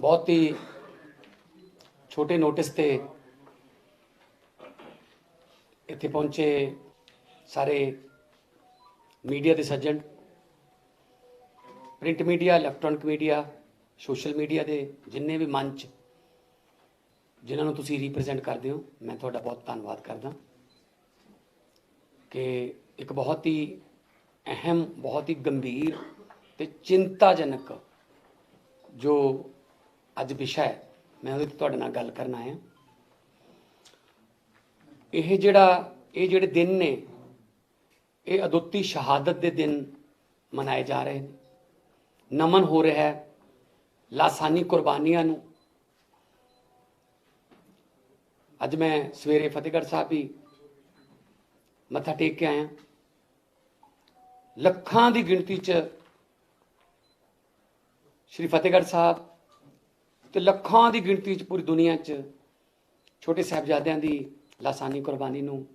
ਬਹੁਤ ਹੀ ਛੋਟੇ ਨੋਟਿਸ ਤੇ ਇੱਥੇ ਪਹੁੰਚੇ ਸਾਰੇ ਮੀਡੀਆ ਦੇ ਸੱਜਣ print media electronic media social media ਦੇ ਜਿੰਨੇ ਵੀ ਮੰਚ ਜਿਨ੍ਹਾਂ ਨੂੰ ਤੁਸੀਂ ਰਿਪਰੈਜ਼ੈਂਟ ਕਰਦੇ ਹੋ, ਮੈਂ ਤੁਹਾਡਾ ਬਹੁਤ ਧੰਨਵਾਦ ਕਰਦਾ ਕਿ ਇੱਕ ਬਹੁਤ ਹੀ ਅਹਿਮ, ਬਹੁਤ ਹੀ ਗੰਭੀਰ ਤੇ ਚਿੰਤਾਜਨਕ ਜੋ ਅੱਜ ਵਿਸ਼ਾ ਹੈ। ਮੈਂ ਉਹਦੇ ਤੇ ਤੁਹਾਡੇ ਨਾਲ ਗੱਲ ਕਰਨ ਆਇਆ। ਇਹ ਜਿਹੜਾ, ਇਹ ਜਿਹੜੇ ਦਿਨ ਨੇ, ਇਹ ਅਦੁੱਤੀ ਸ਼ਹਾਦਤ ਦੇ ਦਿਨ ਮਨਾਏ ਜਾ ਰਹੇ ਨੇ। ਨਮਨ ਹੋ ਰਿਹਾ ਹੈ ਲਾਸਾਨੀ ਕੁਰਬਾਨੀਆਂ ਨੂੰ। ਅੱਜ ਮੈਂ ਸਵੇਰੇ ਫਤਿਹਗੜ੍ਹ ਸਾਹਿਬ ਵੀ ਮੱਥਾ ਟੇਕ ਕੇ ਆਇਆ। ਲੱਖਾਂ ਦੀ ਗਿਣਤੀ 'ਚ ਸ਼੍ਰੀ ਫਤਿਹਗੜ੍ਹ ਸਾਹਿਬ ਤੇ ਲੱਖਾਂ ਦੀ ਗਿਣਤੀ 'ਚ ਪੂਰੀ ਦੁਨੀਆ 'ਚ ਛੋਟੇ ਸਾਹਿਬਜ਼ਾਦਿਆਂ ਦੀ ਲਾਸਾਨੀ ਕੁਰਬਾਨੀ ਨੂੰ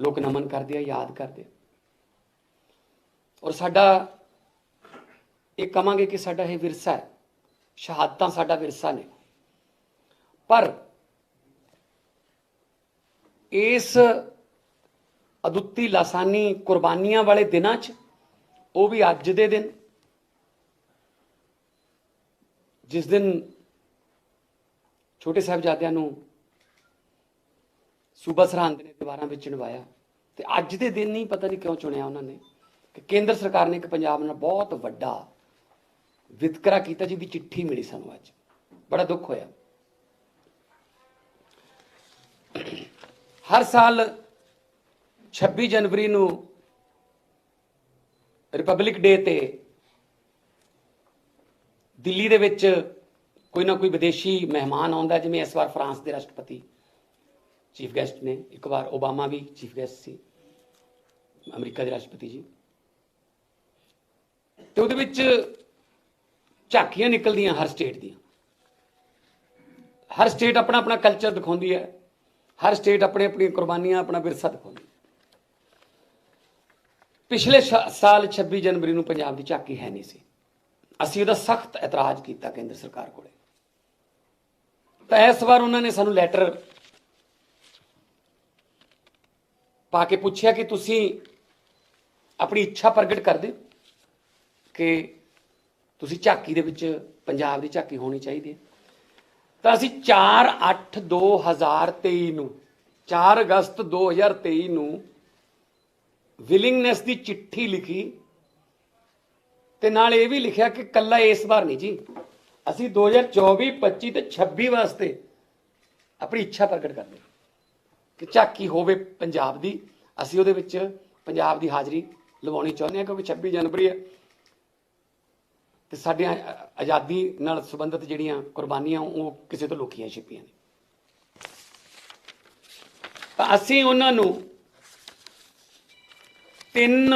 ਲੋਕ ਨਮਨ ਕਰਦੇ ਆ, ਯਾਦ ਕਰਦੇ ਔਰ ਸਾਡਾ ਇਹ ਕਹਾਂਗੇ ਕਿ ਸਾਡਾ ਇਹ ਵਿਰਸਾ ਹੈ। ਸ਼ਹਾਦਤਾਂ ਸਾਡਾ ਵਿਰਸਾ ਨੇ। ਪਰ ਇਸ ਅਦੁੱਤੀ ਲਾਸਾਨੀ ਕੁਰਬਾਨੀਆਂ ਵਾਲੇ ਦਿਨਾਂ 'ਚ ਉਹ ਵੀ ਅੱਜ ਦੇ ਦਿਨ, ਜਿਸ ਦਿਨ ਛੋਟੇ ਸਾਹਿਬਜ਼ਾਦਿਆਂ ਨੂੰ ਸੂਬਾ ਸਰਹੰਦ ਨੇ ਦੀਵਾਰਾਂ ਵਿੱਚ ਚਣਵਾਇਆ। ਤੇ ਅੱਜ ਦੇ ਦਿਨ ਨਹੀਂ ਪਤਾ ਨਹੀਂ ਕਿਉਂ ਚੁਣਿਆ ਉਹਨਾਂ ਨੇ ਕਿ ਕੇਂਦਰ ਸਰਕਾਰ ਨੇ ਇੱਕ ਪੰਜਾਬ ਨਾਲ ਬਹੁਤ ਵੱਡਾ ਵਿਤਕਰਾ ਕੀਤਾ ਜਿਹਦੀ ਚਿੱਠੀ ਮਿਲੀ ਸਾਨੂੰ ਅੱਜ। ਬੜਾ ਦੁੱਖ ਹੋਇਆ। ਹਰ ਸਾਲ 26 ਜਨਵਰੀ ਨੂੰ ਰਿਪਬਲਿਕ ਡੇ ਤੇ ਦਿੱਲੀ ਦੇ ਵਿੱਚ ਕੋਈ ਨਾ ਕੋਈ ਵਿਦੇਸ਼ੀ ਮਹਿਮਾਨ ਆਉਂਦਾ, ਜਿਵੇਂ ਇਸ ਵਾਰ ਫਰਾਂਸ ਦੇ ਰਾਸ਼ਟਰਪਤੀ ਚੀਫ ਗੈਸਟ ਨੇ, ਇੱਕ ਵਾਰ ਓਬਾਮਾ ਵੀ ਚੀਫ ਗੈਸਟ ਸੀ, ਅਮਰੀਕਾ ਦੇ ਰਾਸ਼ਟਰਪਤੀ ਜੀ। ਤੇ ਉਹਦੇ ਵਿੱਚ ਝਾਕੀਆਂ ਨਿਕਲਦੀਆਂ ਹਰ ਸਟੇਟ ਦੀਆਂ। ਹਰ ਸਟੇਟ ਆਪਣਾ ਆਪਣਾ ਕਲਚਰ ਦਿਖਾਉਂਦੀ ਹੈ, ਹਰ ਸਟੇਟ ਆਪਣੇ ਆਪਣੀਆਂ ਕੁਰਬਾਨੀਆਂ, ਆਪਣਾ ਵਿਰਸਾ ਦਿਖਾਉਂਦੀ ਪਿਛਲੇ ਸ਼ਾ- ਸਾਲ 26 ਜਨਵਰੀ ਨੂੰ ਪੰਜਾਬ ਦੀ ਝਾਕੀ ਹੈ ਨਹੀਂ ਸੀ। ਅਸੀਂ ਉਹਦਾ ਸਖਤ ਇਤਰਾਜ਼ ਕੀਤਾ ਕੇਂਦਰ ਸਰਕਾਰ ਕੋਲੇ। ਤਾਂ ਇਸ ਵਾਰ ਉਹਨਾਂ ਨੇ ਸਾਨੂੰ ਲੈਟਰ ਪਾ ਕੇ ਪੁੱਛਿਆ ਕਿ ਤੁਸੀਂ ਆਪਣੀ ਇੱਛਾ ਪ੍ਰਗਟ ਕਰਦੇ ਕਿ ਤੁਸੀਂ ਝਾਕੀ ਦੇ ਵਿੱਚ, ਪੰਜਾਬ ਦੀ ਝਾਕੀ ਹੋਣੀ ਚਾਹੀਦੀ ਹੈ। ਤਾਂ ਅਸੀਂ 4 8 2023 ਨੂੰ 4 ਅਗਸਤ 2023 ਨੂੰ ਵਿਲਿੰਗਨੈਸ ਦੀ ਚਿੱਠੀ ਲਿਖੀ ਤੇ ਨਾਲ ਇਹ ਵੀ ਲਿਖਿਆ ਕਿ ਕੱਲਾ ਇਸ ਵਾਰ ਨਹੀਂ ਜੀ। ਅਸੀਂ 2024 25 ਤੇ 26 ਵਾਸਤੇ ਆਪਣੀ ਇੱਛਾ ਪ੍ਰਗਟ ਕਰਦੇ ਕਿ ਝਾਕੀ ਹੋਵੇ ਪੰਜਾਬ ਦੀ। ਅਸੀਂ ਉਹਦੇ ਵਿੱਚ ਪੰਜਾਬ ਦੀ ਹਾਜ਼ਰੀ ਲਵਾਉਣੀ ਚਾਹੁੰਦੇ ਹਾਂ ਕਿਉਂਕਿ 26 ਜਨਵਰੀ ਹੈ ਤੇ ਸਾਡੇ ਆਜ਼ਾਦੀ ਨਾਲ ਸੰਬੰਧਿਤ ਜਿਹੜੀਆਂ ਕੁਰਬਾਨੀਆਂ ਉਹ ਕਿਸੇ ਤੋਂ ਲੁਕੀਆਂ ਛਿਪੀਆਂ ਨੇ ਤਾਂ ਅਸੀਂ ਉਹਨਾਂ ਨੂੰ ਤਿੰਨ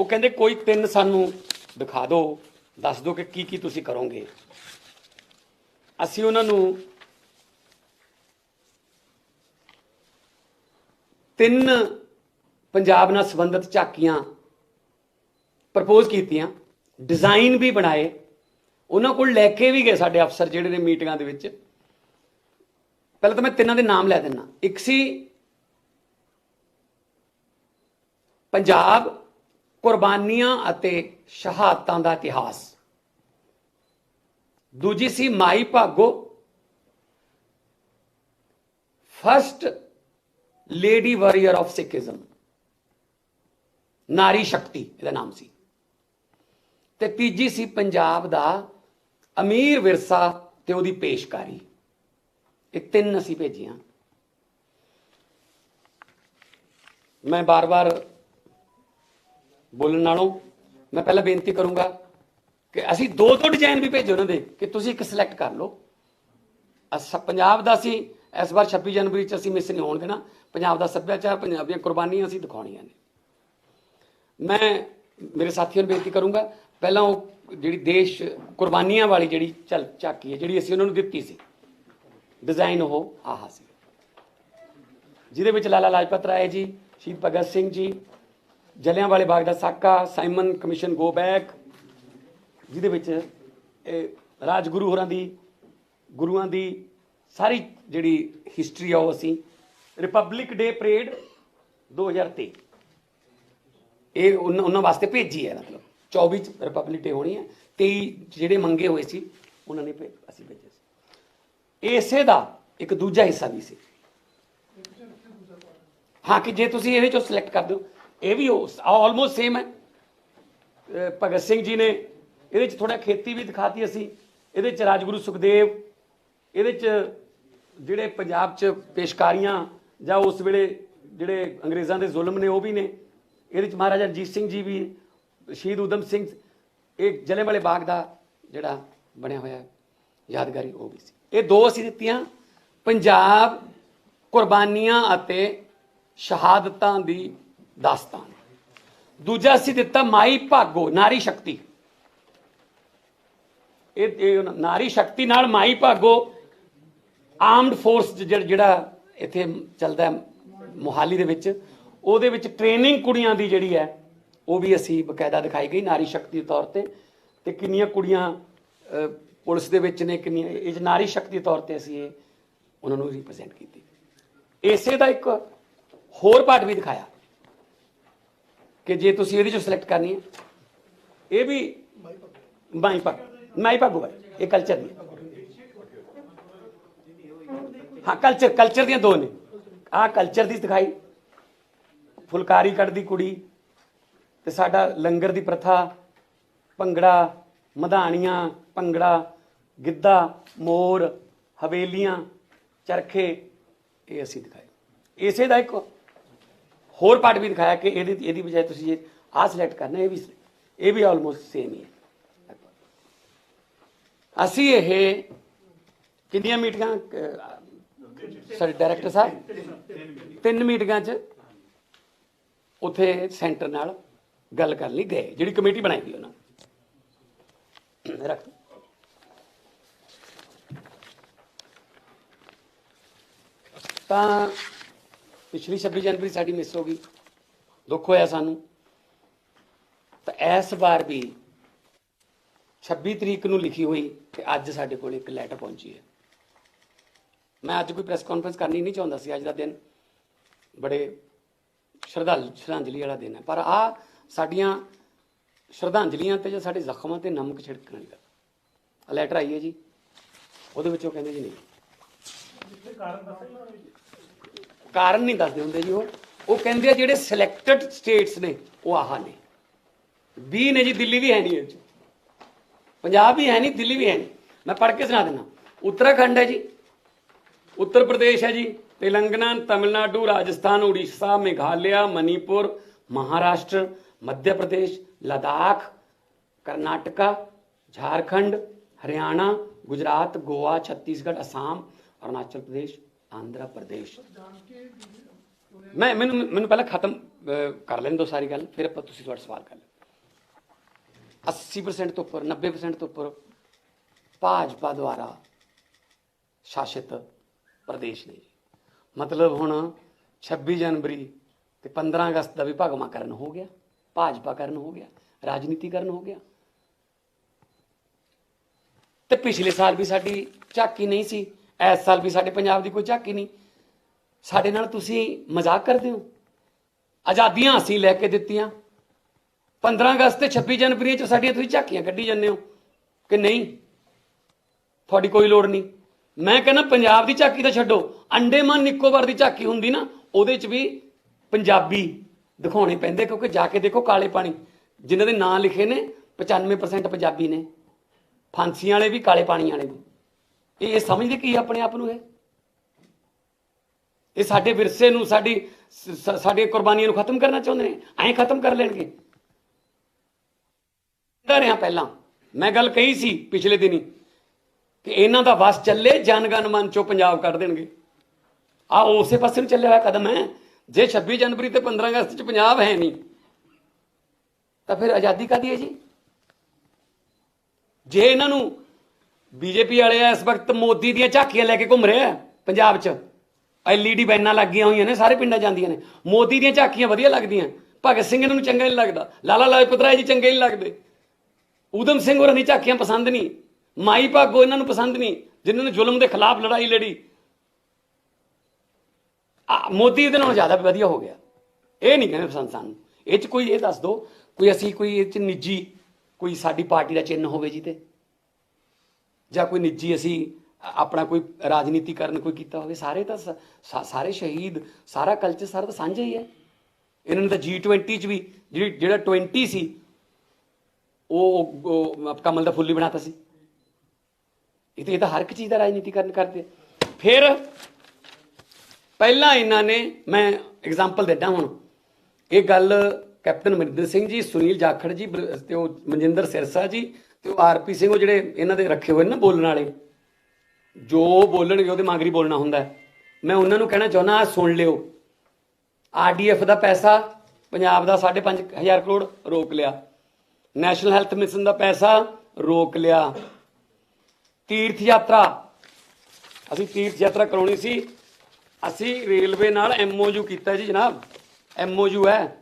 ਉਹ ਕਹਿੰਦੇ, ਕੋਈ ਤਿੰਨ ਸਾਨੂੰ ਦਿਖਾ ਦਿਓ, ਦੱਸ ਦਿਓ ਕਿ ਕੀ ਕੀ ਤੁਸੀਂ ਕਰੋਗੇ। ਅਸੀਂ ਉਹਨਾਂ ਨੂੰ ਤਿੰਨ ਪੰਜਾਬ ਨਾਲ ਸੰਬੰਧਿਤ ਝਾਕੀਆਂ ਪ੍ਰਪੋਜ਼ ਕੀਤੀਆਂ, ਡਿਜ਼ਾਈਨ ਵੀ ਬਣਾਏ। ਉਹਨਾਂ ਕੋਲ ਲੈ ਕੇ ਵੀ ਗਏ ਸਾਡੇ ਅਫਸਰ ਜਿਹੜੇ ਨੇ ਮੀਟਿੰਗਾਂ ਦੇ ਵਿੱਚ। ਪਹਿਲਾਂ ਤਾਂ ਮੈਂ ਤਿੰਨਾਂ ਦੇ ਨਾਮ ਲੈ ਦਿੰਨਾ ਇੱਕ ਸੀ ਪੰਜਾਬ ਕੁਰਬਾਨੀਆਂ ਅਤੇ ਸ਼ਹਾਦਤਾਂ ਦਾ ਇਤਿਹਾਸ। ਦੂਜੀ ਸੀ Mai Bhago. First lady warrior of Sikhism ਨਾਰੀ ਸ਼ਕਤੀ, ਇਹਦਾ ਨਾਮ ਸੀ। ਤੇ ਤੀਜੀ ਸੀ ਪੰਜਾਬ ਦਾ ਅਮੀਰ ਵਿਰਸਾ ਤੇ ਉਹਦੀ ਪੇਸ਼ਕਾਰੀ। ਇਹ ਤਿੰਨ ਅਸੀਂ ਭੇਜੀਆਂ। ਮੈਂ ਬਾਰ-ਬਾਰ ਬੋਲਣ ਨਾਲੋਂ ਮੈਂ ਪਹਿਲਾਂ ਬੇਨਤੀ ਕਰੂੰਗਾ ਕਿ ਅਸੀਂ ਦੋ ਦੋ ਡਿਜ਼ਾਈਨ ਵੀ ਭੇਜੋ ਉਹਨਾਂ ਦੇ ਕਿ ਤੁਸੀਂ ਇੱਕ ਸਿਲੈਕਟ ਕਰ ਲਓ। ਅਸ ਪੰਜਾਬ ਦਾ ਅਸੀਂ ਇਸ ਵਾਰ 26 ਜਨਵਰੀ ਚ ਅਸੀਂ ਮਿਸ ਨਹੀਂ ਹੋਣ ਦੇਣਾ ਪੰਜਾਬ ਦਾ ਸੱਭਿਆਚਾਰ, ਪੰਜਾਬ ਦੀਆਂ ਕੁਰਬਾਨੀਆਂ ਅਸੀਂ ਦਿਖਾਉਣੀਆਂ ਨੇ। ਮੈਂ ਮੇਰੇ ਸਾਥੀਆਂ ਨੂੰ ਬੇਨਤੀ ਕਰੂੰਗਾ, ਪਹਿਲਾਂ ਉਹ ਜਿਹੜੀ ਦੇਸ਼ ਕੁਰਬਾਨੀਆਂ ਵਾਲੀ ਜਿਹੜੀ ਚੱਲ ਝਾਕੀ ਹੈ, ਜਿਹੜੀ ਅਸੀਂ ਉਹਨਾਂ ਨੂੰ ਦਿੱਤੀ ਸੀ ਡਿਜ਼ਾਈਨ ਉਹ ਆਹਾ ਸੀ। ਜਿਹਦੇ ਵਿੱਚ ਲਾਲਾ ਲਾਜਪਤ ਰਾਏ ਜੀ, ਸ਼ਹੀਦ ਭਗਤ ਸਿੰਘ ਜੀ ਜਲਿਆਂਵਾਲੇ ਬਾਗ ਦਾ ਸਾਕਾ ਸਾਈਮਨ ਕਮਿਸ਼ਨ ਗੋ ਬੈਕ ਜਿਹਦੇ ਵਿੱਚ ਇਹ ਰਾਜਗੁਰੂ ਹੋਰਾਂ ਦੀ, ਗੁਰੂਆਂ ਦੀ ਸਾਰੀ ਜਿਹੜੀ ਹਿਸਟਰੀ ਆ ਉਹ ਅਸੀਂ ਰਿਪਬਲਿਕ ਡੇ ਪਰੇਡ 2023 ਇਹ ਉਹਨਾਂ ਉਹਨਾਂ ਵਾਸਤੇ ਭੇਜੀ ਹੈ, ਮਤਲਬ 24 ਚ ਰਿਪਬਲਿਕ ਡੇ ਹੋਣੀ ਹੈ 23 ਜਿਹੜੇ ਮੰਗੇ ਹੋਏ ਸੀ, ਉਹਨਾਂ ਨੇ ਭੇ- ਅਸੀਂ ਭੇਜੇ ਸੀ। ਇਸੇ ਦਾ ਇੱਕ ਦੂਜਾ ਹਿੱਸਾ ਵੀ ਸੀ। ਹਾਂ, ਕਿ ਜੇ ਤੁਸੀਂ ਇਹਦੇ ਚੋਂ ਸਿਲੈਕਟ ਕਰ ਦਿਓ ਇਹ ਵੀ ਆਲਮੋਸਟ ਸੇਮ ਹੈ। ਭਗਤ ਸਿੰਘ ਜੀ ਨੇ ਇਹਦੇ ਚ ਥੋੜਾ ਖੇਤੀ ਵੀ ਦਿਖਾਤੀ ਅਸੀਂ। ਇਹਦੇ ਚ ਰਾਜਗੁਰੂ ਸੁਖਦੇਵ, ਇਹਦੇ ਚ ਜਿਹੜੇ ਪੰਜਾਬ ਚ ਪੇਸ਼ਕਾਰੀਆਂ ਜਾਂ ਉਸ ਵੇਲੇ ਜਿਹੜੇ ਅੰਗਰੇਜ਼ਾਂ ਦੇ ਜ਼ੁਲਮ ਨੇ ਉਹ ਵੀ ਨੇ। ਇਹਦੇ ਚ ਮਹਾਰਾਜਾ ਰਣਜੀਤ ਸਿੰਘ ਜੀ ਵੀ ਸ਼ਹੀਦ ਊਧਮ ਸਿੰਘ ਇਹ ਜਲਿਆਂਵਾਲੇ ਬਾਗ ਦਾ ਜਿਹੜਾ ਬਣਿਆ ਹੋਇਆ ਯਾਦਗਾਰੀ ਉਹ ਵੀ ਸੀ। ਇਹ ਦੋ ਅਸੀਂ ਦਿੱਤੀਆਂ, ਪੰਜਾਬ ਕੁਰਬਾਨੀਆਂ ਅਤੇ ਸ਼ਹਾਦਤਾਂ ਦੀ ਦਾਸਤਾਨ। ਦੂਜਾ ਅਸੀਂ ਦਿੱਤਾ ਮਾਈ ਭਾਗੋ, ਨਾਰੀ ਸ਼ਕਤੀ। ਇਹ ਨਾਰੀ ਸ਼ਕਤੀ ਨਾਲ ਮਾਈ ਭਾਗੋ ਆਰਮਡ ਫੋਰਸ ਜਿਹੜਾ ਇੱਥੇ ਚੱਲਦਾ ਹੈ ਮੋਹਾਲੀ ਦੇ ਵਿੱਚ, ਉਹਦੇ ਵਿੱਚ ਟ੍ਰੇਨਿੰਗ ਕੁੜੀਆਂ ਦੀ ਜਿਹੜੀ ਹੈ, ਉਹ ਵੀ ਅਸੀਂ ਬਕਾਇਦਾ ਦਿਖਾਈ ਗਈ ਨਾਰੀ ਸ਼ਕਤੀ ਦੇ ਤੌਰ ਤੇ। ਤੇ ਕਿੰਨੀਆਂ ਕੁੜੀਆਂ ਪੁਲਿਸ ਦੇ ਵਿੱਚ ਨੇ, ਕਿੰਨੀਆਂ ਇਹ ਨਾਰੀ ਸ਼ਕਤੀ ਦੇ ਤੌਰ ਤੇ ਅਸੀਂ ਇਹ ਉਹਨਾਂ ਨੂੰ ਰਿਪਰੈਜ਼ੈਂਟ ਕੀਤੀ। ਇਸੇ ਦਾ ਇੱਕ ਹੋਰ ਪਾਰਟ ਵੀ ਦਿਖਾਇਆ। ਕਿ ਜੇ ਤੁਸੀਂ ਇਹਦੇ ਚੋਂ ਸਿਲੈਕਟ ਕਰਨੀ ਹੈ। ਇਹ ਵੀ ਮਾਈ ਪੱਗ ਮਾਈ ਪੱਗ ਹੈ। ਇਹ ਕਲਚਰ ਦੀ ਹਾਂ। ਕਲਚਰ ਕਲਚਰ ਦੀਆਂ ਦੋ ਨੇ। ਆਹ ਕਲਚਰ ਦੀ ਦਿਖਾਈ ਫੁਲਕਾਰੀ ਕੱਢਦੀ ਕੁੜੀ ਤੇ ਸਾਡਾ ਲੰਗਰ ਦੀ ਪ੍ਰਥਾ, ਭੰਗੜਾ, ਮਧਾਣੀਆਂ, ਭੰਗੜਾ, ਗਿੱਧਾ, ਮੋਰ, ਹਵੇਲੀਆਂ, ਚਰਖੇ, ਇਹ ਅਸੀਂ ਦਿਖਾਏ। ਇਸੇ ਦਾ ਇੱਕ ਹੋਰ ਪਾਰਟ ਵੀ ਦਿਖਾਇਆ ਕਿ ਇਹਦੀ ਇਹਦੀ ਬਜਾਏ ਤੁਸੀਂ ਜੇ ਆਹ ਸਿਲੈਕਟ ਕਰਨਾ ਇਹ ਵੀ ਇਹ ਵੀ ਆਲਮੋਸਟ ਸੇਮ ਹੀ ਹੈ। ਅਸੀਂ ਇਹ ਕਿੰਨੀਆਂ ਮੀਟਿੰਗਾਂ ਅਹ, ਸਾਡੇ ਡਾਇਰੈਕਟਰ ਸਾਹਿਬ? ਤਿੰਨ ਮੀਟਿੰਗਾਂ 'ਚ ਉੱਥੇ ਸੈਂਟਰ ਨਾਲ ਗੱਲ ਕਰਨ ਲਈ ਗਏ ਜਿਹੜੀ ਕਮੇਟੀ ਬਣਾਈ ਗਈ ਉਹਨਾਂ ਨੇ। ਰੱਖ ਤਾਂ ਪਿਛਲੀ 26 ਜਨਵਰੀ ਸਾਡੀ ਮਿਸ ਹੋ ਗਈ। ਦੁੱਖ ਹੋਇਆ ਸਾਨੂੰ। ਤਾਂ ਇਸ ਵਾਰ ਵੀ 26 ਤਰੀਕ ਨੂੰ ਲਿਖੀ ਹੋਈ ਤੇ ਅੱਜ ਸਾਡੇ ਕੋਲ ਇੱਕ ਲੈਟਰ ਪਹੁੰਚੀ ਹੈ। ਮੈਂ ਅੱਜ ਕੋਈ ਪ੍ਰੈਸ ਕਾਨਫਰੰਸ ਕਰਨੀ ਨਹੀਂ ਚਾਹੁੰਦਾ ਸੀ, ਅੱਜ ਦਾ ਦਿਨ ਬੜੇ ਸ਼ਰਧਾਲ, ਸ਼ਰਧਾਂਜਲੀ ਵਾਲਾ ਦਿਨ ਹੈ। ਪਰ ਆ ਸਾਡੀਆਂ ਸ਼ਰਧਾਂਜਲੀਆਂ ਤੇ ਜਾਂ ਸਾਡੇ ਜ਼ਖਮਾਂ ਤੇ ਨਮਕ ਛਿੜਕਣ ਵਾਲੀ ਗੱਲ ਲੈਟਰ ਆਈ ਹੈ ਜੀ। ਉਹਦੇ ਵਿੱਚੋਂ ਕਹਿੰਦੇ ਜੀ ਨਹੀਂ। ਕਾਰਨ ਕਾਰਨ ਨਹੀਂ ਦੱਸਦੇ ਹੁੰਦੇ ਜੀ ਉਹ। ਉਹ ਕਹਿੰਦੇ ਆ ਜਿਹੜੇ ਸਿਲੈਕਟਡ ਸਟੇਟਸ ਨੇ, ਉਹ ਆਹ ਨੇ। 20 ਨੇ ਜੀ, ਦਿੱਲੀ ਵੀ ਹੈ ਨਹੀਂ ਇਹ ਚ। ਪੰਜਾਬ ਵੀ ਹੈ ਨਹੀਂ, ਦਿੱਲੀ ਵੀ ਹੈ ਨਹੀਂ। ਮੈਂ ਪੜ੍ਹ ਕੇ ਸੁਣਾ ਦਿੰਦਾ। ਉੱਤਰਾਖੰਡ ਹੈ ਜੀ। ਉੱਤਰ ਪ੍ਰਦੇਸ਼ ਹੈ ਜੀ। ਤੇਲੰਗਾਨਾ, ਤਮਿਲਨਾਡੂ, ਰਾਜਸਥਾਨ, ਉੜੀਸਾ, ਮੇਘਾਲਿਆ, ਮਨੀਪੁਰ, ਮਹਾਰਾਸ਼ਟਰ, ਮੱਧ ਪ੍ਰਦੇਸ਼, ਲਦਾਖ, ਕਰਨਾਟਕਾ, ਝਾਰਖੰਡ, ਹਰਿਆਣਾ, ਗੁਜਰਾਤ, ਗੋਆ, ਛੱਤੀਸਗੜ੍ਹ, ਅਸਾਮ, ਅਰੁਣਾਚਲ ਪ੍ਰਦੇਸ਼। ਆਂਧਰਾ ਪ੍ਰਦੇਸ਼ ਮੈਂ, ਮੈਨੂੰ ਮੈਨੂੰ ਪਹਿਲਾਂ ਖਤਮ ਕਰ ਲੈਣ ਦਿਓ ਸਾਰੀ ਗੱਲ, ਫਿਰ ਆਪਾਂ ਤੁਸੀਂ ਤੁਹਾਡਾ ਸਵਾਲ ਕਰ ਲਓ 80% ਤੋਂ ਉੱਪਰ 90% ਤੋਂ ਉੱਪਰ ਭਾਜਪਾ ਦੁਆਰਾ ਸ਼ਾਸਿਤ ਪ੍ਰਦੇਸ਼ ਨੇ ਮਤਲਬ ਹੁਣ 26 ਜਨਵਰੀ ਤੇ 15 ਅਗਸਤ ਦਾ ਵੀ ਭਗਵਾਕਰਨ ਹੋ ਗਿਆ ਭਾਜਪਾ ਕਰਨ ਹੋ ਗਿਆ ਰਾਜਨੀਤੀ ਕਰਨ ਹੋ ਗਿਆ। ਤੇ ਪਿਛਲੇ ਸਾਲ ਵੀ ਸਾਡੀ ਝਾਕੀ ਨਹੀਂ ਸੀ। ਇਸ ਸਾਲ ਵੀ ਸਾਡੇ ਪੰਜਾਬ ਦੀ ਕੋਈ ਝਾਕੀ ਨਹੀਂ। ਸਾਡੇ ਨਾਲ ਤੁਸੀਂ ਮਜ਼ਾਕ ਕਰਦੇ ਹੋ। ਆਜ਼ਾਦੀਆਂ ਅਸੀਂ ਲੈ ਕੇ ਦਿੱਤੀਆਂ। 15 ਅਗਸਤ ਤੇ 26 ਜਨਵਰੀ ਚ ਸਾਡੀਆਂ ਤੁਸੀਂ ਝਾਕੀਆਂ ਕੱਢੀ ਜਾਂਦੇ ਹੋ ਕਿ ਨਹੀਂ? ਤੁਹਾਡੀ ਕੋਈ ਲੋੜ ਨਹੀਂ। ਮੈਂ ਕਹਿੰਦਾ ਪੰਜਾਬ ਦੀ ਝਾਕੀ ਤਾਂ ਛੱਡੋ। ਅੰਡੇਮਾਨ ਨਿਕੋਬਾਰ ਦੀ ਝਾਕੀ ਹੁੰਦੀ ਨਾ, ਉਹਦੇ ਚ ਵੀ ਪੰਜਾਬੀ ਦਿਖਾਉਣੇ ਪੈਂਦੇ ਕਿਉਂਕਿ ਜਾ ਕੇ ਦੇਖੋ ਕਾਲੇ ਪਾਣੀ। ਜਿਨ੍ਹਾਂ ਦੇ ਨਾਂ ਲਿਖੇ ਨੇ 95% ਪੰਜਾਬੀ ਨੇ। ਫਾਂਸੀਆਂ ਵਾਲੇ ਵੀ ਕਾਲੇ ਪਾਣੀ ਵਾਲੇ ਵੀ ਇਹ ਇਹ ਸਮਝਦੇ ਕੀ ਆਪਣੇ ਆਪ ਨੂੰ ਇਹ? ਇਹ ਸਾਡੇ ਵਿਰਸੇ ਨੂੰ, ਸਾਡੀ ਸ- ਸਾਡੀਆਂ ਕੁਰਬਾਨੀਆਂ ਨੂੰ ਖਤਮ ਕਰਨਾ ਚਾਹੁੰਦੇ ਨੇ? ਐਂ ਖਤਮ ਕਰ ਲੈਣਗੇ। ਕਹਿੰਦਾ ਰਿਹਾ ਪਹਿਲਾਂ। ਮੈਂ ਗੱਲ ਕਹੀ ਸੀ ਪਿਛਲੇ ਦਿਨੀ ਕਿ ਇਹਨਾਂ ਦਾ ਵਸ ਚੱਲੇ ਜਨਗਨ ਮਨ ਚੋਂ ਪੰਜਾਬ ਕੱਢ ਦੇਣਗੇ। ਆ ਉਸੇ ਪਾਸੇ ਨੂੰ ਚੱਲਿਆ ਹੋਇਆ ਕਦਮ ਹੈ। ਜੇ 26 ਜਨਵਰੀ ਤੇ 15 ਅਗਸਤ ਚ ਪੰਜਾਬ ਹੈ ਨਹੀਂ, ਤਾਂ ਫਿਰ ਆਜ਼ਾਦੀ ਕਾਦੀ ਹੈ ਜੀ? ਜੇ ਇਹਨਾਂ ਨੂੰ ਬੀਜੇਪੀ ਵਾਲੇ ਇਸ ਵਕਤ ਮੋਦੀ ਦੀਆਂ ਝਾਕੀਆਂ ਲੈ ਕੇ ਘੁੰਮ ਰਹੇ ਆ, ਪੰਜਾਬ 'ਚ। ਐਲਈਡੀ ਬੈਨਾਂ ਲੱਗੀਆਂ ਹੋਈਆਂ ਨੇ, ਸਾਰੇ ਪਿੰਡਾਂ ਜਾਂਦੀਆਂ ਨੇ। ਮੋਦੀ ਦੀਆਂ ਝਾਕੀਆਂ ਵਧੀਆ ਲੱਗਦੀਆਂ। ਭਗਤ ਸਿੰਘ ਇਹਨਾਂ ਨੂੰ ਚੰਗਾ ਨਹੀਂ ਲੱਗਦਾ। ਲਾਲਾ ਲਾਜਪਤ ਰਾਏ ਜੀ ਚੰਗੇ ਨਹੀਂ ਲੱਗਦੇ। ਊਧਮ ਸਿੰਘ ਹੋਰਾਂ ਦੀ ਝਾਕੀਆਂ ਪਸੰਦ ਨਹੀਂ। ਮਾਈ ਭਾਗੋ ਇਹਨਾਂ ਨੂੰ ਪਸੰਦ ਨਹੀਂ, ਜਿਨ੍ਹਾਂ ਨੇ ਜ਼ੁਲਮ ਦੇ ਖਿਲਾਫ ਲੜਾਈ ਲੜੀ। ਆ, ਮੋਦੀ ਇਹਦੇ ਨਾਲੋਂ ਜ਼ਿਆਦਾ ਵਧੀਆ ਹੋ ਗਿਆ। ਇਹ ਨਹੀਂ ਕਹਿੰਦੇ ਪਸੰਦ ਸਾਨੂੰ। ਇਹ ਚ ਕੋਈ ਇਹ ਦੱਸ ਦਿਓ ਕੋਈ ਅਸੀਂ ਕੋਈ ਇਹ ਚ ਨਿੱਜੀ, ਕੋਈ ਸਾਡੀ ਪਾਰਟੀ ਦਾ ਚਿੰਨ੍ਹ ਹੋਵੇ ਜੀ ਤੇ। ਜਾਂ ਕੋਈ ਨਿੱਜੀ ਅਸੀਂ ਆਪਣਾ ਕੋਈ ਰਾਜਨੀਤੀ ਕਰਨ ਕੋਈ ਕੀਤਾ ਹੋਵੇ, ਸਾਰੇ ਤਾਂ ਸ- ਸਾਰੇ ਸ਼ਹੀਦ, ਸਾਰਾ ਕਲਚਰ ਸਾਰਾ ਤਾਂ ਸਾਂਝਾ ਹੀ ਹੈ। ਇਹਨਾਂ ਨੇ ਤਾਂ G20 ਚ ਵੀ ਜਿਹੜੀ, ਜਿਹੜਾ 20 ਸੀ, ਉਹ ਕਮਲ ਦਾ ਫੁੱਲ ਹੀ ਬਣਾਤਾ ਸੀ। ਇਹ ਤਾਂ ਇਹ ਤਾਂ ਹਰ ਇੱਕ ਚੀਜ਼ ਦਾ ਰਾਜਨੀਤੀਕਰਨ ਕਰਦੇ ਫਿਰ ਪਹਿਲਾਂ ਇਹਨਾਂ ਨੇ, ਮੈਂ ਐਗਜ਼ਾਮਪਲ ਦਿੰਦਾ ਹੁਣ। ਇਹ ਗੱਲ ਕੈਪਟਨ ਅਮਰਿੰਦਰ ਸਿੰਘ ਜੀ, ਸੁਨੀਲ ਜਾਖੜ ਜੀ ਬਲ- ਤੇ ਉਹ ਮਨਜਿੰਦਰ ਸਿਰਸਾ ਜੀ ਤੇ ਉਹ ਆਰਪੀ ਸਿੰਘ ਉਹ ਜਿਹੜੇ ਇਹਨਾਂ ਦੇ ਰੱਖੇ ਹੋਏ ਨੇ ਨਾ ਬੋਲਣ ਵਾਲੇ, ਜੋ ਬੋਲਣਗੇ ਉਹਦੇ ਮਾਗਰੀ ਬੋਲਣਾ ਹੁੰਦਾ ਮੈਂ ਉਹਨਾਂ ਨੂੰ ਕਹਿਣਾ ਚਾਹੁੰਦਾ, ਆਹ ਸੁਣ ਲਿਓ। ਆਰਡੀਐਫ ਦਾ ਪੈਸਾ, ਪੰਜਾਬ ਦਾ 5.5000 ਕਰੋੜ ਰੋਕ ਲਿਆ। ਨੈਸ਼ਨਲ ਹੈਲਥ ਮਿਸ਼ਨ ਦਾ ਪੈਸਾ ਰੋਕ ਲਿਆ। ਤੀਰਥ ਯਾਤਰਾ, ਅਸੀਂ ਤੀਰਥ ਯਾਤਰਾ ਕਰਾਉਣੀ ਸੀ। ਅਸੀਂ ਰੇਲਵੇ ਨਾਲ ਐਮਓਯੂ ਕੀਤਾ ਜੀ ਜਨਾਬ। ਐਮਓਯੂ ਹੈ।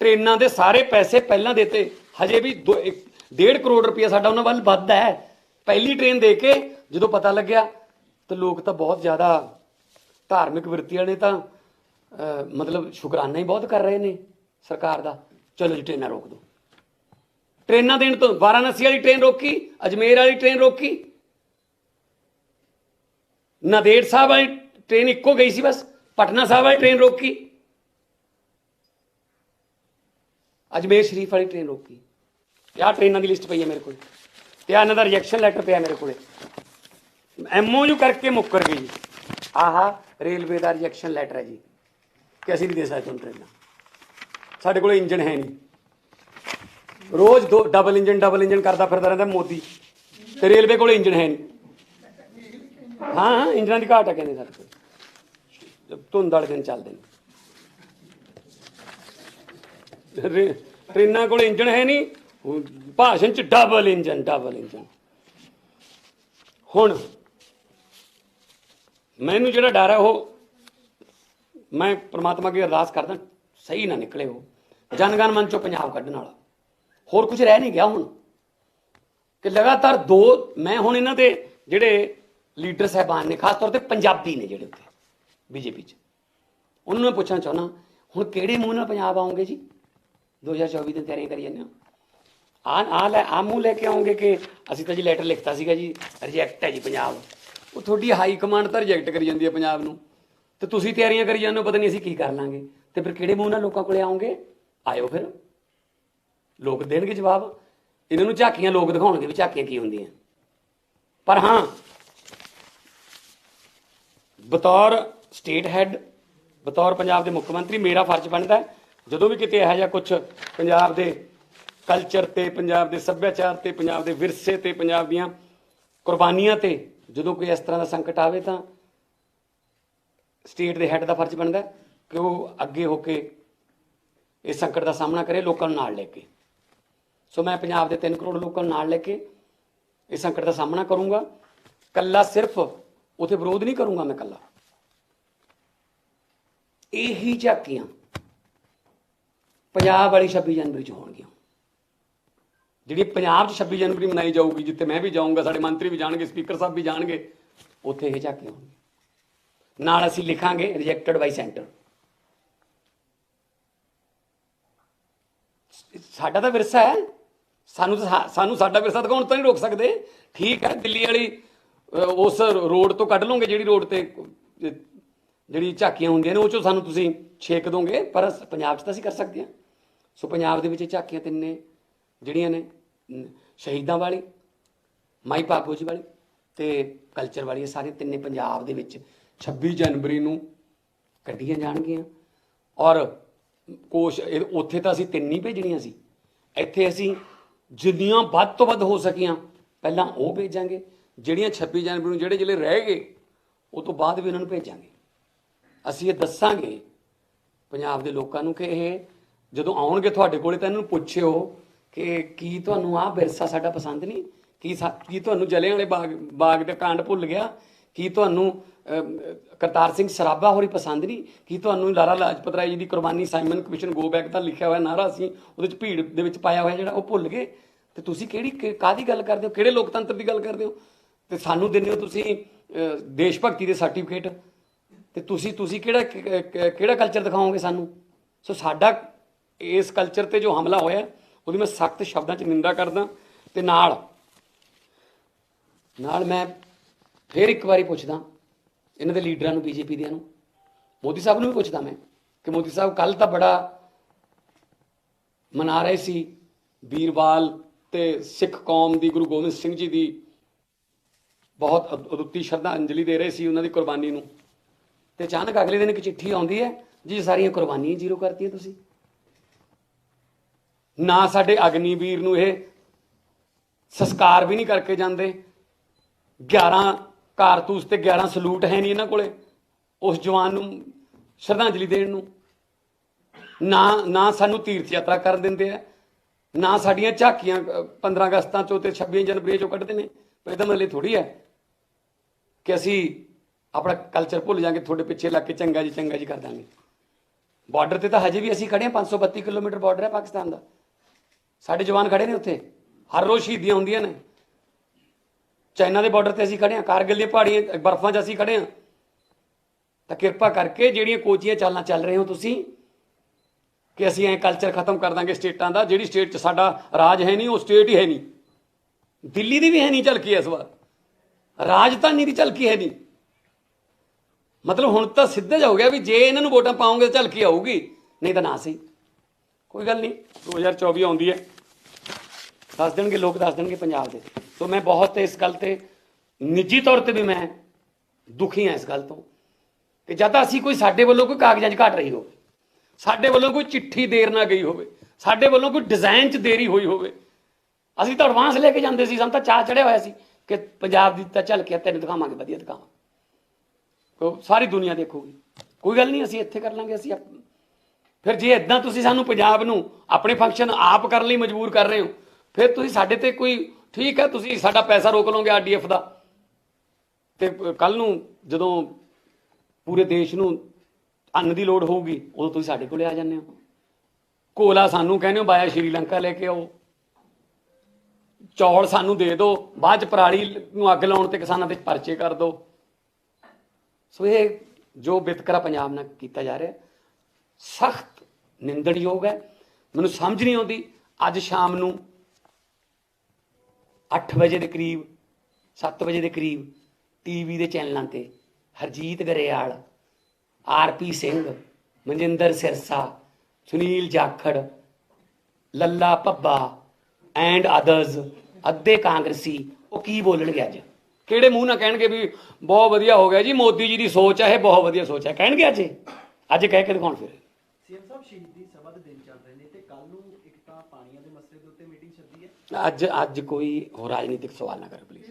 ਟ੍ਰੇਨਾਂ ਦੇ ਸਾਰੇ ਪੈਸੇ ਪਹਿਲਾਂ ਦਿੱਤੇ। ਹਜੇ ਵੀ 1.5 ਕਰੋੜ ਰੁਪਇਆ ਸਾਡਾ ਉਹਨਾਂ ਵੱਲ ਵੱਧਦਾ ਹੈ। ਪਹਿਲੀ ਟ੍ਰੇਨ ਦੇ ਕੇ ਜਦੋਂ ਪਤਾ ਲੱਗਿਆ ਤਾਂ ਲੋਕ ਤਾਂ ਬਹੁਤ ਜ਼ਿਆਦਾ ਧਾਰਮਿਕ ਵਰਤੀਆਂ ਨੇ ਤਾਂ ਮਤਲਬ ਸ਼ੁਕਰਾਨਾ ਹੀ ਬਹੁਤ ਕਰ ਰਹੇ ਨੇ ਸਰਕਾਰ ਦਾ। ਚਲੋ ਜੀ ਟ੍ਰੇਨਾਂ ਰੋਕ ਦਿਓ। ਟ੍ਰੇਨਾਂ ਦੇਣ ਤੋਂ ਵਾਰਾਣਸੀ ਵਾਲੀ ਟ੍ਰੇਨ ਰੋਕੀ, ਅਜਮੇਰ ਵਾਲੀ ਟ੍ਰੇਨ ਰੋਕੀ। ਨਦੇੜ ਸਾਹਿਬ ਵਾਲੀ ਟ੍ਰੇਨ ਇੱਕੋ ਗਈ ਸੀ ਬਸ, ਪਟਨਾ ਸਾਹਿਬ ਵਾਲੀ ਟ੍ਰੇਨ ਰੋਕੀ। ਅਜਮੇਰ ਸ਼ਰੀਫ ਵਾਲੀ ਟ੍ਰੇਨ ਰੋਕੀ। ਆਹ ਟ੍ਰੇਨਾਂ ਦੀ ਲਿਸਟ ਪਈ ਹੈ ਮੇਰੇ ਕੋਲ। ਤੇ ਆਹ ਇਹਨਾਂ ਦਾ ਰਿਜੈਕਸ਼ਨ ਲੈਟਰ ਪਿਆ ਮੇਰੇ ਕੋਲੇ। ਐਮਓਯੂ ਕਰਕੇ ਮੁੱਕਰ ਗਈ ਜੀ। ਆਹ ਰੇਲਵੇ ਦਾ ਰਿਜੈਕਸ਼ਨ ਲੈਟਰ ਹੈ ਜੀ। ਕਿ ਅਸੀਂ ਨਹੀਂ ਦੇ ਸਕਦੇ ਤੁਹਾਨੂੰ ਟ੍ਰੇਨਾਂ ਸਾਡੇ ਕੋਲ ਇੰਜਨ ਹੈ ਨਹੀਂ। ਰੋਜ਼ ਦੋ ਡਬਲ ਇੰਜਨ ਡਬਲ ਇੰਜਨ ਕਰਦਾ ਫਿਰਦਾ ਰਹਿੰਦਾ ਮੋਦੀ। ਤੇ ਰੇਲਵੇ ਕੋਲ ਇੰਜਨ ਹੈ ਨਹੀਂ। ਹਾਂ ਇੰਜਨਾਂ ਦੀ ਘਾਟ ਹੈ ਕਹਿੰਦੇ ਸਾਡੇ ਕੋਲ। ਜਦ ਧੁੰਦ ਵਾਲੇ ਦਿਨ ਚੱਲਦੇ ਨੇ। ਰੇ- ਟ੍ਰੇਨਾਂ ਕੋਲ ਇੰਜਨ ਹੈ ਨਹੀਂ। ਹੁਣ ਭਾਸ਼ਣ ਚ ਡਬਲ ਇੰਜਨ ਡਬਲ ਇੰਜਨ ਹੁਣ ਮੈਨੂੰ ਜਿਹੜਾ ਡਰ ਹੈ ਉਹ ਮੈਂ ਪ੍ਰਮਾਤਮਾ ਅੱਗੇ ਅਰਦਾਸ ਕਰਦਾ, ਸਹੀ ਨਾ ਨਿਕਲੇ ਉਹ। ਜਨਗਣ ਮਨ ਚੋਂ ਪੰਜਾਬ ਕੱਢਣ ਵਾਲਾ। ਹੋਰ ਕੁਝ ਰਹਿ ਨਹੀਂ ਗਿਆ ਹੁਣ। ਕਿ ਲਗਾਤਾਰ ਦੋ, ਮੈਂ ਹੁਣ ਇਹਨਾਂ ਦੇ ਜਿਹੜੇ ਲੀਡਰ ਸਾਹਿਬਾਨ ਨੇ, ਖਾਸ ਤੌਰ ਤੇ ਪੰਜਾਬੀ ਨੇ ਜਿਹੜੇ ਉੱਤੇ ਬੀਜੇਪੀ 'ਚ। ਉਹਨਾਂ ਨੂੰ ਮੈਂ ਪੁੱਛਣਾ ਚਾਹੁੰਦਾ, ਹੁਣ ਕਿਹੜੇ ਮੂੰਹ ਨਾਲ ਪੰਜਾਬ ਆਉਂਗੇ ਜੀ? 2024 ਦੀ ਤਿਆਰੀ ਕਰੀ ਜਾਂਦੇ ਹੋ। ਆ ਆ ਲੈ ਆ ਮੂੰਹ ਲੈ ਕੇ ਆਉਂਗੇ ਕਿ ਅਸੀਂ ਤਾਂ ਜੀ ਲੈਟਰ ਲਿਖਤਾ ਸੀਗਾ ਜੀ ਰਿਜੈਕਟ ਹੈ ਜੀ ਪੰਜਾਬ। ਉਹ ਤੁਹਾਡੀ ਹਾਈ ਕਮਾਂਡ ਤਾਂ ਰਿਜੈਕਟ ਕਰੀ ਜਾਂਦੀ ਹੈ ਪੰਜਾਬ ਨੂੰ। ਤੇ ਤੁਸੀਂ ਤਿਆਰੀਆਂ ਕਰੀ ਜਾਂਦੇ ਹੋ, ਪਤਾ ਨਹੀਂ ਅਸੀਂ ਕੀ ਕਰ ਲਾਂਗੇ। ਤੇ ਫਿਰ ਕਿਹੜੇ ਮੂੰਹ ਨਾਲ ਲੋਕਾਂ ਕੋਲੇ ਆਉਂਗੇ? ਆਇਓ ਫਿਰ। ਲੋਕ ਦੇਣਗੇ ਜਵਾਬ। ਇਹਨਾਂ ਨੂੰ ਝਾਕੀਆਂ ਲੋਕ ਦਿਖਾਉਣਗੇ ਵੀ ਝਾਕੀਆਂ ਕੀ ਹੁੰਦੀਆਂ। ਪਰ ਹਾਂ, ਬਤੌਰ ਸਟੇਟ ਹੈੱਡ ਬਤੌਰ ਪੰਜਾਬ ਦੇ ਮੁੱਖ ਮੰਤਰੀ, ਮੇਰਾ ਫਰਜ਼ ਬਣਦਾ ਜਦੋਂ ਵੀ ਕਿਤੇ ਇਹੋ ਜਿਹਾ ਕੁਝ ਪੰਜਾਬ ਦੇ ਕਲਚਰ ਤੇ, ਪੰਜਾਬ ਦੇ ਸੱਭਿਆਚਾਰ ਤੇ, ਪੰਜਾਬ ਦੇ ਵਿਰਸੇ ਤੇ, ਪੰਜਾਬ ਦੀਆਂ ਕੁਰਬਾਨੀਆਂ ਤੇ ਜਦੋਂ ਕੋਈ ਇਸ ਤਰ੍ਹਾਂ ਦਾ ਸੰਕਟ ਆਵੇ ਤਾਂ ਸਟੇਟ ਦੇ ਹੈੱਡ ਦਾ ਫਰਜ਼ ਬਣਦਾ ਕਿ ਉਹ ਅੱਗੇ ਹੋ ਕੇ ਇਸ ਸੰਕਟ ਦਾ ਸਾਹਮਣਾ ਕਰੇ, ਲੋਕਾਂ ਨੂੰ ਨਾਲ ਲੈ ਕੇ। ਸੋ ਮੈਂ ਪੰਜਾਬ ਦੇ 3 ਕਰੋੜ ਲੋਕਾਂ ਨੂੰ ਨਾਲ ਲੈ ਕੇ ਇਸ ਸੰਕਟ ਦਾ ਸਾਹਮਣਾ ਕਰੂੰਗਾ। ਕੱਲਾ ਸਿਰਫ ਉਥੇ ਵਿਰੋਧ ਨਹੀਂ ਕਰੂੰਗਾ ਮੈਂ ਕੱਲਾ ਇਹੀ ਝਾਕੀਆਂ ਪੰਜਾਬ ਵਾਲੀ 26 ਜਨਵਰੀ ਚ ਹੋਣਗੀਆਂ। ਜਿਹੜੀ ਪੰਜਾਬ 'ਚ 26 ਜਨਵਰੀ ਮਨਾਈ ਜਾਊਗੀ, ਜਿੱਥੇ ਮੈਂ ਵੀ ਜਾਊਂਗਾ, ਸਾਡੇ ਮੰਤਰੀ ਵੀ ਜਾਣਗੇ, ਸਪੀਕਰ ਸਾਹਿਬ ਵੀ ਜਾਣਗੇ, ਉੱਥੇ ਇਹ ਝਾਕੀਆਂ ਹੋਣਗੇ ਨਾਲ ਅਸੀਂ ਲਿਖਾਂਗੇ ਰਿਜੈਕਟਡ ਬਾਈ ਸੈਂਟਰ ਸਾਡਾ ਤਾਂ ਵਿਰਸਾ ਹੈ। ਸਾਨੂੰ ਤਾਂ ਸਾਨੂੰ ਸਾਡਾ ਵਿਰਸਾ ਦਿਖਾਉਣ ਤੋਂ ਨਹੀਂ ਰੋਕ ਸਕਦੇ। ਠੀਕ ਹੈ, ਦਿੱਲੀ ਵਾਲੀ ਉਸ ਰੋਡ ਤੋਂ ਕੱਢ ਲਓਗੇ ਜਿਹੜੀ ਰੋਡ ਤੇ, ਜਿਹੜੀ ਝਾਕੀਆਂ ਹੁੰਦੀਆਂ ਨੇ, ਉਹ ਚੋਂ ਸਾਨੂੰ ਤੁਸੀਂ ਛੇਕ ਦੋਗੇ, ਪਰ ਪੰਜਾਬ 'ਚ ਤਾਂ ਅਸੀਂ ਕਰ ਸਕਦੇ ਹਾਂ। ਸੋ ਪੰਜਾਬ ਦੇ ਵਿੱਚ ਇਹ ਝਾਕੀਆਂ ਤਿੰਨੇ ਜਿਹੜੀਆਂ ਨੇ ਸ਼ਹੀਦਾਂ ਵਾਲੀ, ਮਾਈ ਭਾਗੋ ਜੀ ਵਾਲੀ ਤੇ ਕਲਚਰ ਵਾਲੀ ਇਹ ਸਾਰੇ ਤਿੰਨੇ ਪੰਜਾਬ ਦੇ ਵਿੱਚ 26 ਜਨਵਰੀ ਨੂੰ ਕੱਢੀਆਂ ਜਾਣਗੀਆਂ। ਔਰ ਕੋਸ਼ ਉੱਥੇ ਤਾਂ ਅਸੀਂ ਤਿੰਨ ਹੀ ਭੇਜਣੀਆਂ ਸੀ। ਇੱਥੇ ਅਸੀਂ ਜਿੰਨੀਆਂ ਵੱਧ ਤੋਂ ਵੱਧ ਹੋ ਸਕੀਆਂ, ਪਹਿਲਾਂ ਉਹ ਭੇਜਾਂਗੇ। ਜਿਹੜੀਆਂ 26 ਜਨਵਰੀ ਨੂੰ ਜਿਹੜੇ ਜਿਹੜੇ ਰਹਿ ਗਏ, ਉਹ ਤੋਂ ਬਾਅਦ ਵੀ ਉਹਨਾਂ ਨੂੰ ਭੇਜਾਂਗੇ। ਅਸੀਂ ਇਹ ਦੱਸਾਂਗੇ, ਪੰਜਾਬ ਦੇ ਲੋਕਾਂ ਨੂੰ ਕਿ ਇਹ ਜਦੋਂ ਆਉਣਗੇ ਤੁਹਾਡੇ ਕੋਲੇ ਤਾਂ ਇਹਨਾਂ ਨੂੰ ਪੁੱਛਿਓ ਕਿ ਕੀ ਤੁਹਾਨੂੰ ਆਹ ਵਿਰਸਾ ਸਾਡਾ ਪਸੰਦ ਨਹੀਂ? ਕੀ ਸਾ- ਕੀ ਤੁਹਾਨੂੰ ਜਲਿਆਂ ਵਾਲੇ ਬਾਗ ਬਾਗ ਦਾ ਕਾਂਡ ਭੁੱਲ ਗਿਆ? ਕੀ ਤੁਹਾਨੂੰ ਕਰਤਾਰ ਸਿੰਘ ਸਰਾਭਾ ਹੋਰੀ ਪਸੰਦ ਨਹੀਂ? ਕੀ ਤੁਹਾਨੂੰ ਲਾਲਾ ਲਾਜਪਤ ਰਾਏ ਜੀ ਦੀ ਕੁਰਬਾਨੀ ਸਾਈਮਨ ਕਮਿਸ਼ਨ ਗੋ ਬੈਕ ਦਾ ਲਿਖਿਆ ਹੋਇਆ ਨਾਰਾ ਸੀ, ਉਹਦੇ ਚ ਭੀੜ ਦੇ ਵਿੱਚ ਪਾਇਆ ਹੋਇਆ ਜਿਹੜਾ ਉਹ ਭੁੱਲ ਗਏ? ਤੇ ਤੁਸੀਂ ਕਿਹੜੀ, ਕਿ- ਕਾਹਦੀ ਗੱਲ ਕਰਦੇ ਹੋ? ਕਿਹੜੇ ਲੋਕਤੰਤਰ ਦੀ ਗੱਲ ਕਰਦੇ ਹੋ? ਤੇ ਸਾਨੂੰ ਦਿੰਦੇ ਹੋ ਤੁਸੀਂ ਦੇਸ਼ ਭਗਤੀ ਦੇ ਸਰਟੀਫਿਕੇਟ ਤੇ ਤੁਸੀਂ ਤੁਸੀਂ ਕਿਹੜਾ ਕਿਹੜਾ ਕਲਚਰ ਦਿਖਾਓਗੇ ਸਾਨੂੰ? ਸੋ ਸਾਡਾ ਇਸ ਕਲਚਰ ਤੇ ਜੋ ਹਮਲਾ ਹੋਇਆ ਉਹਦੀ ਮੈਂ ਸਖਤ ਸ਼ਬਦਾਂ 'ਚ ਨਿੰਦਾ ਕਰਦਾ ਤੇ ਨਾਲ ਨਾਲ ਮੈਂ ਫਿਰ ਇੱਕ ਵਾਰੀ ਪੁੱਛਦਾ ਇਹਨਾਂ ਦੇ ਲੀਡਰਾਂ ਨੂੰ, ਬੀਜੇਪੀ ਦਿਆਂ ਨੂੰ, ਮੋਦੀ ਸਾਹਿਬ ਨੂੰ ਵੀ ਪੁੱਛਦਾ ਮੈਂ ਕਿ ਮੋਦੀ ਸਾਹਿਬ ਕੱਲ ਤਾਂ ਬੜਾ ਮਨਾ ਰਹੇ ਸੀ ਵੀਰਵਾਲ ਤੇ ਸਿੱਖ ਕੌਮ ਦੀ, ਗੁਰੂ ਗੋਬਿੰਦ ਸਿੰਘ ਜੀ ਦੀ ਬਹੁਤ ਅਦੁੱਤੀ ਸ਼ਰਧਾਂਜਲੀ ਦੇ ਰਹੇ ਸੀ ਉਹਨਾਂ ਦੀ ਕੁਰਬਾਨੀ ਨੂੰ। ਤੇ ਅਚਾਨਕ ਅਗਲੇ ਦਿਨ ਇੱਕ ਚਿੱਠੀ ਆਉਂਦੀ ਹੈ, ਜੀ ਸਾਰੀਆਂ ਕੁਰਬਾਨੀਆਂ ਜ਼ੀਰੋ ਕਰਤੀਆਂ ਤੁਸੀਂ। ਨਾ ਸਾਡੇ ਅਗਨੀਵੀਰ ਨੂੰ ਇਹ ਸੰਸਕਾਰ ਵੀ ਨਹੀਂ ਕਰਕੇ ਜਾਂਦੇ। 11 ਕਾਰਤੂਸ ਤੇ 11 ਸਲੂਟ ਹੈ ਨਹੀਂ ਇਹਨਾਂ ਕੋਲੇ। ਉਸ ਜਵਾਨ ਨੂੰ ਸ਼ਰਧਾਂਜਲੀ ਦੇਣ ਨੂੰ। ਨਾ ਨਾ ਸਾਨੂੰ ਤੀਰਥ ਯਾਤਰਾ ਕਰਨ ਦਿੰਦੇ ਆ। ਨਾ ਸਾਡੀਆਂ ਝਾਕੀਆਂ ਅ, 15 ਅਗਸਤਾਂ ਚੋਂ ਤੇ 26 ਜਨਵਰੀ ਚੋਂ ਕੱਢਦੇ ਨੇ। ਇਹਦਾ ਮਤਲਬ ਥੋੜੀ ਹੈ ਕਿ ਅਸੀਂ ਆਪਣਾ ਕਲਚਰ ਭੁੱਲ ਜਾਾਂਗੇ ਤੁਹਾਡੇ ਪਿੱਛੇ ਲੱਗ ਕੇ ਚੰਗਾ ਜੀ ਚੰਗਾ ਜੀ ਕਰ ਦਾਂਗੇ। ਬਾਰਡਰ ਤੇ ਤਾਂ ਹਜੇ ਵੀ ਅਸੀਂ ਖੜੇ ਹਾਂ 532 ਕਿਲੋਮੀਟਰ ਬਾਰਡਰ ਹੈ ਪਾਕਿਸਤਾਨ ਦਾ। ਸਾਡੇ ਜਵਾਨ ਖੜੇ ਨੇ ਉੱਥੇ। ਹਰ ਰੋਜ਼ ਸ਼ਹੀਦੀਆਂ ਹੁੰਦੀਆਂ ਨੇ। ਚਾਈਨਾ ਦੇ ਬਾਰਡਰ ਤੇ ਅਸੀਂ ਖੜੇ ਹਾਂ, ਕਾਰਗਿਲ ਦੀਆਂ ਪਹਾੜੀਆਂ, ਬਰਫ਼ਾਂ 'ਚ ਅਸੀਂ ਖੜੇ ਹਾਂ। ਤਾਂ ਕਿਰਪਾ ਕਰਕੇ ਜਿਹੜੀਆਂ ਕੋਚੀਆਂ ਚਾਲਾਂ ਚੱਲ ਰਹੇ ਹੋ ਤੁਸੀਂ, ਕਿ ਅਸੀਂ ਐ ਕਲਚਰ ਖਤਮ ਕਰ ਦਾਂਗੇ ਸਟੇਟਾਂ ਦਾ। ਜਿਹੜੀ ਸਟੇਟ 'ਚ ਸਾਡਾ ਰਾਜ ਹੈ ਨਹੀਂ, ਉਹ ਸਟੇਟ ਹੀ ਹੈ ਨਹੀਂ। ਦਿੱਲੀ ਦੀ ਵੀ ਹੈ ਨਹੀਂ ਝਲਕੀ ਇਸ ਵਾਰ। ਰਾਜਧਾਨੀ ਦੀ ਝਲਕੀ ਹੈ ਨਹੀਂ। ਮਤਲਬ ਹੁਣ ਤਾਂ ਸਿੱਧਾ ਜਾ ਹੋ ਗਿਆ ਵੀ ਜੇ ਇਹਨਾਂ ਨੂੰ ਵੋਟਾਂ ਪਾਉਂਗੇ ਤਾਂ ਝਲਕੀ ਆਊਗੀ। ਨਹੀਂ ਤਾਂ ਨਾ ਸਹੀ। ਕੋਈ ਗੱਲ ਨਹੀਂ। 2024 ਆਉਂਦੀ ਹੈ। ਦੱਸ ਦੇਣਗੇ, ਲੋਕ ਦੱਸ ਦੇਣਗੇ ਪੰਜਾਬ ਦੇ। ਸੋ ਮੈਂ ਬਹੁਤ ਇਸ ਗੱਲ ਤੇ ਨਿੱਜੀ ਤੌਰ ਤੇ ਵੀ ਮੈਂ ਦੁਖੀ ਹਾਂ ਇਸ ਗੱਲ ਤੋਂ। ਕਿ ਜਦ ਅਸੀਂ ਕੋਈ ਸਾਡੇ ਵੱਲੋਂ ਕੋਈ ਕਾਗਜ਼ਾਂ 'ਚ ਘਟ ਰਹੀ ਹੋਵੇ, ਸਾਡੇ ਵੱਲੋਂ ਕੋਈ ਚਿੱਠੀ ਦੇਰ ਨਾ ਗਈ ਹੋਵੇ, ਸਾਡੇ ਵੱਲੋਂ ਕੋਈ ਡਿਜ਼ਾਈਨ 'ਚ ਦੇਰੀ ਹੋਈ ਹੋਵੇ, ਅਸੀਂ ਤਾਂ ਐਡਵਾਂਸ ਲੈ ਕੇ ਜਾਂਦੇ ਸੀ, ਸਾਨੂੰ ਤਾਂ ਚਾਹ ਚੜਿਆ ਹੋਇਆ ਸੀ ਕਿ ਪੰਜਾਬ ਦੀ ਤਾਂ ਚੱਲ ਕੇ ਤੈਨੂੰ ਦਿਖਾਵਾਂਗੇ, ਵਧੀਆ ਦਿਖਾਵਾਂ ਕੋ ਸਾਰੀ ਦੁਨੀਆ ਦੇਖੂਗੀ। ਕੋਈ ਗੱਲ ਨਹੀਂ, ਅਸੀਂ ਇੱਥੇ ਕਰ ਲਾਂਗੇ, ਅਸੀਂ ਆਪ- ਫਿਰ ਜੇ ਇਦਾਂ ਤੁਸੀਂ ਸਾਨੂੰ ਪੰਜਾਬ ਨੂੰ ਆਪਣੇ ਫੰਕਸ਼ਨ ਆਪ ਕਰਨ ਲਈ ਮਜਬੂਰ ਕਰ ਰਹੇ ਹੋ ਫਿਰ ਤੁਸੀਂ ਸਾਡੇ ਤੇ ਕੋਈ ਠੀਕ ਹੈ, ਤੁਸੀਂ ਸਾਡਾ ਪੈਸਾ ਰੋਕ ਲਓਗੇ ਆਰਡੀਐਫ ਦਾ? ਤੇ ਕੱਲ ਨੂੰ ਜਦੋਂ ਪੂਰੇ ਦੇਸ਼ ਨੂੰ ਅੰਨ ਦੀ ਲੋੜ ਹੋਊਗੀ, ਉਦੋਂ ਤੁਸੀਂ ਸਾਡੇ ਕੋਲੇ ਆ ਜਾਂਦੇ ਹੋ। ਕੋਲਾ ਸਾਨੂੰ ਕਹਿੰਦੇ ਹੋ, ਬਾਇਆ ਸ਼੍ਰੀਲੰਕਾ ਲੈ ਕੇ ਆਓ। ਚੌਲ ਸਾਨੂੰ ਦੇ ਦਿਓ, ਬਾਅਦ ਚ ਪਰਾਲੀ ਨੂੰ ਅੱਗ ਲਾਉਣ ਤੇ ਕਿਸਾਨਾਂ ਦੇ ਪਰਚੇ ਕਰ ਦਿਓ। ਸੋ ਇਹ ਜੋ ਵਿਤਕਰਾ ਪੰਜਾਬ ਨਾਲ ਕੀਤਾ ਜਾ ਰਿਹਾ, ਸਖਤ ਨਿੰਦਣਯੋਗ ਹੈ। ਮੈਨੂੰ ਸਮਝ ਨਹੀਂ ਆਉਂਦੀ, ਅੱਜ ਸ਼ਾਮ ਨੂੰ 8 ਵਜੇ ਦੇ ਕਰੀਬ 7 ਵਜੇ ਦੇ ਕਰੀਬ ਟੀਵੀ ਦੇ ਚੈਨਲਾਂ ਤੇ ਹਰਜੀਤ ਗਰੇਵਾਲ ਆਰਪੀ ਸਿੰਘ, ਮਨਜਿੰਦਰ ਸਿਰਸਾ, ਸੁਨੀਲ ਜਾਖੜ, ਲੱਲਾ ਪੱਬਾ ਐਂਡ ਅਦਰਸ ਅੱਧੇ ਕਾਂਗਰਸੀ, ਉਹ ਕੀ ਬੋਲਣਗੇ ਅੱਜ? ਕਿਹੜੇ ਮੂੰਹ ਨਾਲ ਕਹਿਣਗੇ ਵੀ ਬਹੁਤ ਵਧੀਆ ਹੋ ਗਿਆ ਜੀ, ਮੋਦੀ ਜੀ ਦੀ ਸੋਚ ਹੈ ਇਹ ਬਹੁਤ ਵਧੀਆ ਸੋਚ ਹੈ ਕਹਿਣਗੇ ਅੱਜ? ਅੱਜ ਕਹਿ ਕੇ ਦਿਖਾਉਣ ਫਿਰ। ਸੀਐਮ ਸਾਹਿਬ ਸ਼ਹੀਦੀ ਸਭਾ ਦੇ ਦਿਨ ਚੱਲ ਰਹੇ ਨੇ ਤੇ ਕੱਲ ਨੂੰ ਇੱਕ ਤਾਂ ਪਾਣੀਆਂ ਦੇ ਮਸਲੇ ਦੇ ਉੱਤੇ ਮੀਟਿੰਗ ਸੱਦੀ ਹੈ ਅੱਜ ਅੱਜ ਕੋਈ ਹੋਰ ਰਾਜਨੀਤਿਕ ਸਵਾਲ ਨਾ ਕਰੋ ਪਲੀਜ਼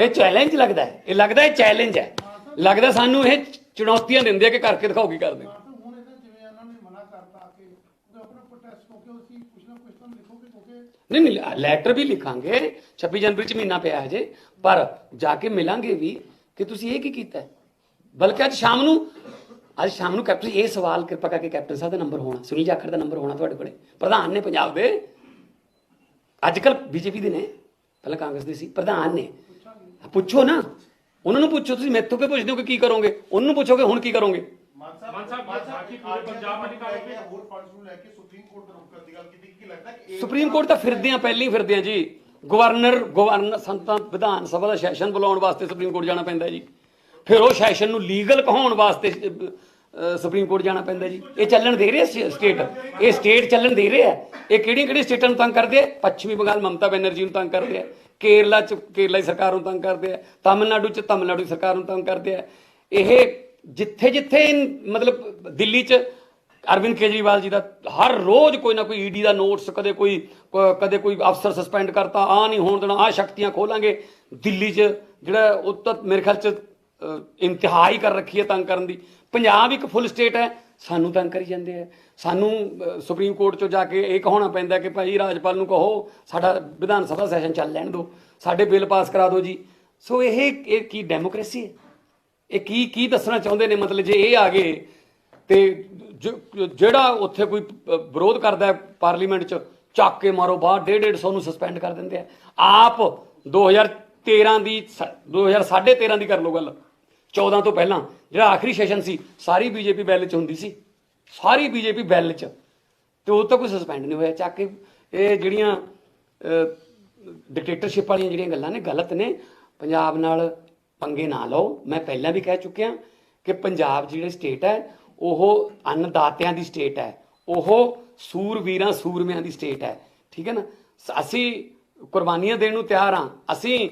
ਇਹ ਚੈਲੰਜ ਲੱਗਦਾ ਹੈ। ਇਹ ਲੱਗਦਾ ਹੈ ਚੈਲੰਜ ਹੈ। ਲੱਗਦਾ ਸਾਨੂੰ ਇਹ ਚੁਣੌਤੀਆਂ ਦਿੰਦੇ ਆ ਕਿ ਕਰਕੇ ਦਿਖਾਓ ਕੀ ਕਰਦੇ। ਤਾਂ ਹੁਣ ਇਹਨਾਂ ਜਿਵੇਂ ਇਹਨਾਂ ਨੇ ਮਨਾ ਕਰਤਾ ਕਿ ਉਹ ਆਪਣਾ ਪ੍ਰੋਟੈਸਟ ਕਰਕੇ ਅਸੀਂ ਕੁਛ ਨਾ ਕੁਛ ਤਾਂ ਲਿਖੋਗੇ ਕਿਉਂਕਿ ਨਹੀਂ ਨਹੀਂ ਲੈਟਰ ਵੀ ਲਿਖਾਂਗੇ। 26 ਜਨਵਰੀ ਚ ਮਹੀਨਾ ਪਿਆ ਹਜੇ। ਪਰ ਜਾ ਕੇ ਮਿਲਾਂਗੇ ਵੀ ਕਿ ਤੁਸੀਂ ਇਹ ਕੀ ਕੀਤਾ? ਬਲਕਿ ਅੱਜ ਸ਼ਾਮ ਨੂੰ ਅੱਜ ਸ਼ਾਮ ਨੂੰ ਕੈਪਟਨ ਇਹ ਸਵਾਲ ਕਿਰਪਾ ਕਰਕੇ ਕੈਪਟਨ ਸਾਹਿਬ ਦਾ ਨੰਬਰ ਹੋਣਾ ਸੁਨੀਲ ਜਾਖੜ ਦਾ ਨੰਬਰ ਹੋਣਾ ਤੁਹਾਡੇ ਕੋਲੇ। ਪ੍ਰਧਾਨ ਨੇ ਪੰਜਾਬ ਦੇ ਅੱਜ ਕੱਲ ਬੀਜੇਪੀ ਦੇ ਨੇ ਪਹਿਲਾਂ ਕਾਂਗਰਸ ਦੇ ਸੀ ਪ੍ਰਧਾਨ ਨੇ। ਪੁੱਛੋ ਨਾ ਉਹਨਾਂ ਨੂੰ ਪੁੱਛੋ ਤੁਸੀਂ ਮੈਥੋਂ ਕਿ ਪੁੱਛਦੇ ਹੋ ਕਿ ਕੀ ਕਰੋਗੇ? ਉਹਨਾਂ ਨੂੰ ਪੁੱਛੋਗੇ ਹੁਣ ਕੀ ਕਰੋਗੇ? ਮਾਨ ਸਾਹਿਬ ਮਾਨ ਸਾਹਿਬ ਬਾਕੀ ਪੂਰੇ ਪੰਜਾਬ ਵਿੱਚ ਲੈ ਕੇ ਹੋਰ ਫੰਡਸ ਨੂੰ ਲੈ ਕੇ ਸੁਪਰੀਮ ਕੋਰਟ ਦਾ ਰੁਖ ਕਰਨ ਦੀ ਗੱਲ ਕੀਤੀ ਕੀ ਲੱਗਦਾ ਕਿ ਇਹ ਸੁਪਰੀਮ ਕੋਰਟ ਤਾਂ ਫਿਰਦੇ ਆ ਪਹਿਲਾਂ ਹੀ ਫਿਰਦੇ ਆ ਜੀ। ਗਵਰਨਰ ਗਵਰਨਰ ਸੰਤਾਂ ਵਿਧਾਨ ਸਭਾ ਦਾ ਸੈਸ਼ਨ ਬੁਲਾਉਣ ਵਾਸਤੇ ਸੁਪਰੀਮ ਕੋਰਟ ਜਾਣਾ ਪੈਂਦਾ ਜੀ। ਫਿਰ ਉਹ ਸੈਸ਼ਨ ਨੂੰ ਲੀਗਲ ਕਹਾਉਣ ਵਾਸਤੇ ਸੁਪਰੀਮ ਕੋਰਟ ਜਾਣਾ ਪੈਂਦਾ ਜੀ। ਇਹ ਚੱਲਣ ਦੇ ਰਿਹਾ ਸਟੇਟ। ਇਹ ਸਟੇਟ ਚੱਲਣ ਦੇ ਰਿਹਾ ਇਹ ਕਿਹੜੀਆਂ ਕਿਹੜੀਆਂ ਸਟੇਟਾਂ ਨੂੰ ਤੰਗ ਕਰਦੇ ਆ? ਪੱਛਮੀ ਬੰਗਾਲ ਮਮਤਾ ਬੈਨਰਜੀ ਨੂੰ ਤੰਗ ਕਰਦੇ ਆ। ਕੇਰਲਾ ਚ ਕੇਰਲਾ ਦੀ ਸਰਕਾਰ ਨੂੰ ਤੰਗ ਕਰਦੇ ਆ। ਤਾਮਿਲਨਾਡੂ ਚ ਤਾਮਿਲਨਾਡੂ ਦੀ ਸਰਕਾਰ ਨੂੰ ਤੰਗ ਕਰਦੇ ਆ। ਇਹ ਜਿੱਥੇ ਜਿੱਥੇ ਮਤਲਬ ਦਿੱਲੀ ਚ ਅਰਵਿੰਦ ਕੇਜਰੀਵਾਲ ਜੀ ਦਾ ਹਰ ਰੋਜ਼ ਕੋਈ ਨਾ ਕੋਈ ਈਡੀ ਦਾ ਨੋਟਸ ਕਦੇ ਕੋਈ ਕਦੇ ਕੋਈ ਅਫਸਰ ਸਸਪੈਂਡ ਕਰਤਾ ਆ ਨਹੀਂ ਹੋਣ ਦੇਣਾ ਆ ਸ਼ਕਤੀਆਂ ਖੋਲਾਂਗੇ। ਦਿੱਲੀ 'ਚ ਜਿਹੜਾ ਉਹ ਤਾਂ ਮੇਰੇ ਖਿਆਲ 'ਚ ਅ, ਹੀ ਕਰ ਰੱਖੀ ਹੈ ਤੰਗ ਕਰਨ ਦੀ। ਪੰਜਾਬ ਇੱਕ ਫੁੱਲ ਸਟੇਟ ਹੈ, ਸਾਨੂੰ ਤੰਗ ਕਰੀ ਜਾਂਦੇ ਆ। ਸਾਨੂੰ ਸੁਪਰੀਮ ਕੋਰਟ 'ਚੋਂ ਜਾ ਕੇ ਇਹ ਕਹਾਉਣਾ ਪੈਂਦਾ ਕਿ ਭਾਈ ਰਾਜਪਾਲ ਨੂੰ ਕਹੋ, ਸਾਡਾ ਵਿਧਾਨ ਸਭਾ ਸੈਸ਼ਨ ਚੱਲ ਲੈਣ ਦਿਓ, ਸਾਡੇ ਬਿੱਲ ਪਾਸ ਕਰਾ ਦਿਓ ਜੀ। ਸੋ ਇਹ ਇਹ ਕੀ ਡੈਮੋਕ੍ਰੇਸੀ ਹੈ? ਇਹ ਕੀ ਕੀ ਦੱਸਣਾ ਚਾਹੁੰਦੇ ਨੇ? ਮਤਲਬ ਜੇ ਇਹ ਆ ਗਏ, ਤੇ ਜਿਹੜਾ ਉੱਥੇ ਕੋਈ ਵਿਰੋਧ ਕਰਦਾ ਪਾਰਲੀਮੈਂਟ 'ਚ, ਚੱਕ ਕੇ ਮਾਰੋ, ਬਾਹਰ 150 ਨੂੰ ਸਸਪੈਂਡ ਕਰ ਦਿੰਦੇ ਆ। ਆਪ 2013 ਦੀ, ਸ- 2013 ਦੀ ਕਰ ਲਓ ਗੱਲ। 14 ਤੋਂ ਪਹਿਲਾਂ, ਜਿਹੜਾ ਆਖਰੀ ਸੈਸ਼ਨ ਸੀ, ਸਾਰੀ ਬੀਜੇਪੀ ਬੈਲ ਚ ਹੁੰਦੀ ਸੀ। ਸਾਰੀ ਬੀਜੇਪੀ ਬੈਲ ਚ। ਤੇ ਉਹ ਤਾਂ ਕੋਈ ਸਸਪੈਂਡ ਨਹੀਂ ਹੋਇਆ। ਚੱਕ ਕੇ ਇਹ ਜਿਹੜੀਆਂ ਡਿਕਟੇਟਰਸ਼ਿਪ ਵਾਲੀਆਂ ਜਿਹੜੀਆਂ ਗੱਲਾਂ ਨੇ, ਗਲਤ ਨੇ, ਪੰਜਾਬ ਨਾਲ ਪੰਗੇ ਨਾ ਲਓ। ਮੈਂ ਪਹਿਲਾਂ ਵੀ ਕਹਿ ਚੁੱਕਿਆ ਕਿ ਪੰਜਾਬ ਜਿਹੜੀ ਸਟੇਟ ਹੈ, ਉਹ ਅੰਨਦਾਤਿਆਂ ਦੀ ਸਟੇਟ ਹੈ। ਉਹ ਸੂਰਵੀਰਾਂ ਸੂਰਮਿਆਂ ਦੀ ਸਟੇਟ ਹੈ। ਠੀਕ ਹੈ ਨਾ? ਸ- ਅਸੀਂ ਕੁਰਬਾਨੀਆਂ ਦੇਣ ਨੂੰ ਤਿਆਰ ਹਾਂ। ਅਸੀਂ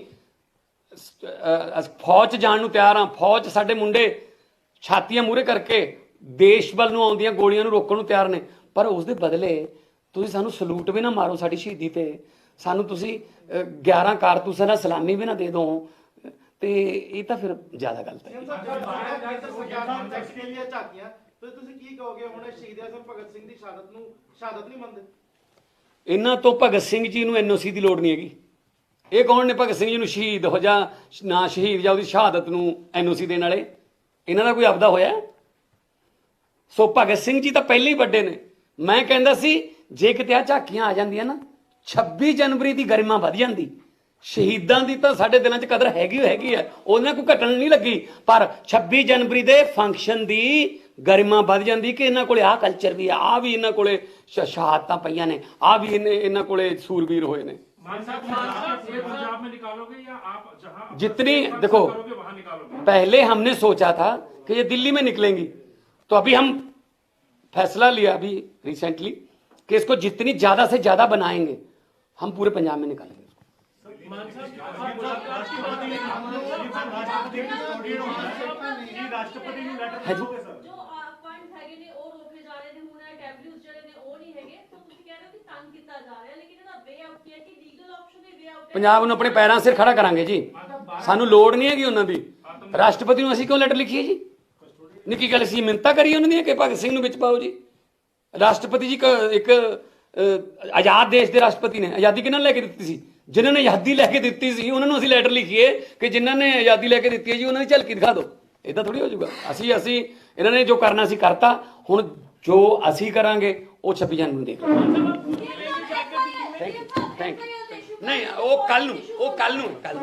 ਫੌਜ 'ਚ ਜਾਣ ਨੂੰ ਤਿਆਰ ਹਾਂ। ਫੌਜ ਸਾਡੇ ਮੁੰਡੇ ਛਾਤੀਆਂ ਮੂਰੇ ਕਰਕੇ ਦੇਸ਼ ਵੱਲ ਨੂੰ ਆਉਂਦੀਆਂ ਗੋਲੀਆਂ ਨੂੰ ਰੋਕਣ ਨੂੰ ਤਿਆਰ ਨੇ। ਪਰ ਉਸ ਦੇ ਬਦਲੇ ਤੁਸੀਂ ਸਾਨੂੰ ਸਲੂਟ ਵੀ ਨਾ ਮਾਰੋ ਸਾਡੀ ਸ਼ਹੀਦੀ ਤੇ। ਸਾਨੂੰ ਤੁਸੀਂ ਅਹ, 11 ਕਾਰਤੂਸਾਂ ਨਾਲ ਸਲਾਮੀ ਵੀ ਨਾ ਦੇ ਦਿਓ ਤੇ ਇਹ ਤਾਂ ਫਿਰ ਜ਼ਿਆਦਾ ਗਲਤ ਹੈ। ਕੰਟੈਕਸ ਕੇ ਲਈ ਝਾਕੀਆਂ ਤੇ ਤੁਸੀਂ ਕੀ ਕਹੋਗੇ ਹੁਣ ਸ਼ਹੀਦ ਆਜ਼ਮ ਭਗਤ ਸਿੰਘ ਦੀ ਸ਼ਹਾਦਤ ਨੂੰ ਸ਼ਹਾਦਤ ਨਹੀਂ ਮੰਨਦੇ ਇਹਨਾਂ ਤੋਂ ਭਗਤ ਸਿੰਘ ਜੀ ਨੂੰ ਐਨਓਸੀ ਦੀ ਲੋੜ ਨਹੀਂ ਹੈਗੀ। ਇਹ ਕੌਣ ਨੇ? ਭਗਤ ਸਿੰਘ ਜੀ ਨੂੰ ਸ਼ਹੀਦ ਹੋ ਜਾ ਨਾ ਸ਼ਹੀਦ ਜਾਂ ਉਹਦੀ ਸ਼ਹਾਦਤ ਨੂੰ ਐਨਓਸੀ ਦੇਣ ਵਾਲੇ? ਇਹਨਾਂ ਦਾ ਕੋਈ ਆਪਦਾ ਹੋਇਆ? ਸੋ ਭਗਤ ਸਿੰਘ ਜੀ ਤਾਂ ਪਹਿਲੇ ਹੀ ਵੱਡੇ ਨੇ। ਮੈਂ ਕਹਿੰਦਾ ਸੀ, ਜੇ ਕਿਤੇ ਆ ਝਾਕੀਆਂ ਆ ਜਾਂਦੀਆਂ ਨਾ 26 ਜਨਵਰੀ ਦੀ ਗਰਿਮਾ ਵਧ ਜਾਂਦੀ। ਸ਼ਹੀਦਾਂ ਦੀ ਤਾਂ ਸਾਡੇ ਦਿਲਾਂ 'ਚ ਕਦਰ ਹੈਗੀ ਓ ਹੈਗੀ ਆ। ਉਹਨਾਂ ਕੋਈ ਘਟਣ ਨਹੀਂ ਲੱਗੀ। ਪਰ 26 ਜਨਵਰੀ ਦੇ ਫੰਕਸ਼ਨ ਦੀ ਗਰਿਮਾ ਵੱਧ ਜਾਂਦੀ ਕਿ ਇਹਨਾਂ ਕੋਲੇ ਆਹ ਕਲਚਰ ਵੀ ਆ? ਆ ਵੀ ਇਹਨਾਂ ਕੋਲੇ ਸ਼ਹਾਦਤਾਂ ਪਈਆਂ ਨੇ। ਆ ਵੀ ਇਹਨੇ- ਇਹਨਾਂ ਕੋਲੇ ਸੂਰਬੀਰ ਹੋਏ ਨੇ। जितनी देखो पहले हमने सोचा था कि ये दिल्ली में निकलेंगी तो अभी हम फैसला लिया अभी रिसेंटली कि इसको जितनी ज़्यादा से ज़्यादा बनाएँगे हम पूरे पंजाब में निकालेंगे राष्ट्रपति ਡੈਬਲਿਊਜ਼ ਜਿਹੜੇ ਨੇ ਉਹ ਨਹੀਂ ਹੈਗੇ। ਤਾਂ ਤੁਸੀਂ ਕਹਿ ਰਹੇ ਹੋ ਕਿ ਤੰਗ ਕੀਤਾ ਜਾ ਰਿਹਾ ਲੇਕਿਨ ਇਹਦਾ ਵੇ ਆਊਟ ਕੀ ਹੈ ਕਿ ਲੀਗਲ ਆਪਸ਼ਨ ਦੇ ਵੇ ਆਊਟ ਪੰਜਾਬ ਨੂੰ ਆਪਣੇ ਪੈਰਾਂ ਸਿਰ ਖੜਾ ਕਰਾਂਗੇ ਜੀ। ਸਾਨੂੰ ਲੋੜ ਨਹੀਂ ਹੈਗੀ ਉਹਨਾਂ ਦੀ। ਰਾਸ਼ਟਰਪਤੀ ਨੂੰ ਅਸੀਂ ਕਿਉਂ ਲੈਟਰ ਲਿਖੀਏ ਜੀ? ਨਿੱਕੀ ਗੱਲ ਸੀ ਮਿੰਤਾ ਕਰੀਏ ਉਹਨਾਂ ਦੀਆਂ ਕਿ ਭਗਤ ਸਿੰਘ ਨੂੰ ਵਿੱਚ ਪਾਓ ਜੀ। ਰਾਸ਼ਟਰਪਤੀ ਜੀ ਇੱਕ- ਆਜ਼ਾਦ ਦੇਸ਼ ਦੇ ਰਾਸ਼ਟਰਪਤੀ ਨੇ। ਆਜ਼ਾਦੀ ਕਿਹਨਾਂ ਨੂੰ ਲੈ ਕੇ ਦਿੱਤੀ ਸੀ? ਜਿਨ੍ਹਾਂ ਨੇ ਆਜ਼ਾਦੀ ਲੈ ਕੇ ਦਿੱਤੀ ਸੀ ਉਹਨਾਂ ਨੂੰ ਅਸੀਂ ਲੈਟਰ ਲਿਖੀਏ ਕਿ ਜਿਨ੍ਹਾਂ ਨੇ ਆਜ਼ਾਦੀ ਲੈ ਕੇ ਦਿੱਤੀ ਹੈ ਜੀ ਉਹਨਾਂ ਦੀ ਝਲਕੀ ਦਿਖਾ ਦਿਓ। ਇਦਾਂ ਥੋੜੀ ਹੋ ਜਾਊਗਾ। ਅਸੀਂ ਅਸੀਂ ਇਹਨਾਂ ਨੇ ਜੋ ਕਰਨਾ ਸੀ ਕਰਤਾ। ਹੁਣ ਜੋ ਅਸੀਂ ਕਰਾਂਗੇ ਉਹ 26 ਜਨਵਰੀ ਨੂੰ ਦੇਖ ਥੈਂਕ ਯੂ ਨਹੀਂ ਉਹ ਕੱਲ ਨੂੰ ਉਹ ਕੱਲ ਨੂੰ ਕੱਲ